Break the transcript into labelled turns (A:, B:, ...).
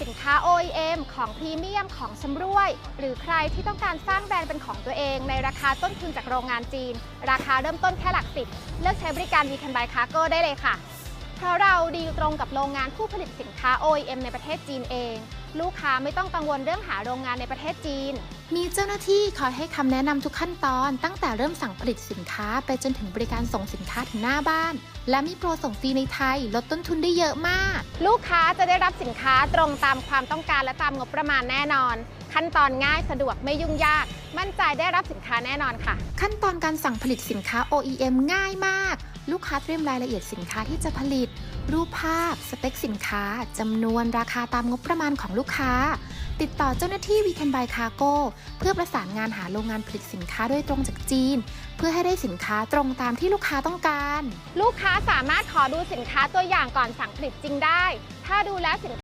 A: สินค้า OEM ของพรีเมียมของชำร่วย หรือใครที่ต้องการสร้างแบรนด์เป็นของตัวเอง ในราคาต้นทุนจากโรงงานจีน ราคาเริ่มต้นแค่หลักสิบเลือกใช้บริการ We Can Buy Cargo ได้เลยค่ะ เพราะเราดีลตรงกับโรงงานผู้ผลิตสินค้า OEM ในประเทศจีนเอง ลูกค้าไม่ต้องกังวลเรื่องหาโรงงานในประเทศจีน
B: มีเจ้าหน้าที่คอยให้คำแนะนำทุกขั้นตอน ตั้งแต่เริ่มสั่งผลิตสินค้า ไปจนถึงบริการส่งสินค้าถึงหน้าบ้าน และมีโปรส่งฟรีในไทย ลดต้นทุนได้เยอะมาก
A: ลูกค้าจะได้รับสินค้าตรงตามความต้องการและตามงบประมาณแน่นอน ขั้นตอนง่ายสะดวกไม่ยุ่งยาก มั่นใจได้รับสินค้าแน่นอนค่ะ
B: ขั้นตอนการสั่งผลิตสินค้า OEM ง่ายมาก ลูกค้าเตรียมรายละเอียดสินค้าที่จะผลิต รูปภาพ สเปคสินค้าจำนวนราคาตามงบประมาณของลูกค้า ติดต่อเจ้าหน้าที่ We Can Buy Cargo เพื่อประสานงานหาโรงงานผลิตสินค้าโดยตรงจากจีน เพื่อให้ได้สินค้าตรงตามที่ลูกค้าต้องการ
A: ลูกค้าสามารถขอดูสินค้าตัวอย่างก่อนสั่งผลิตจริงได้ ถ้าดูแล้วสิน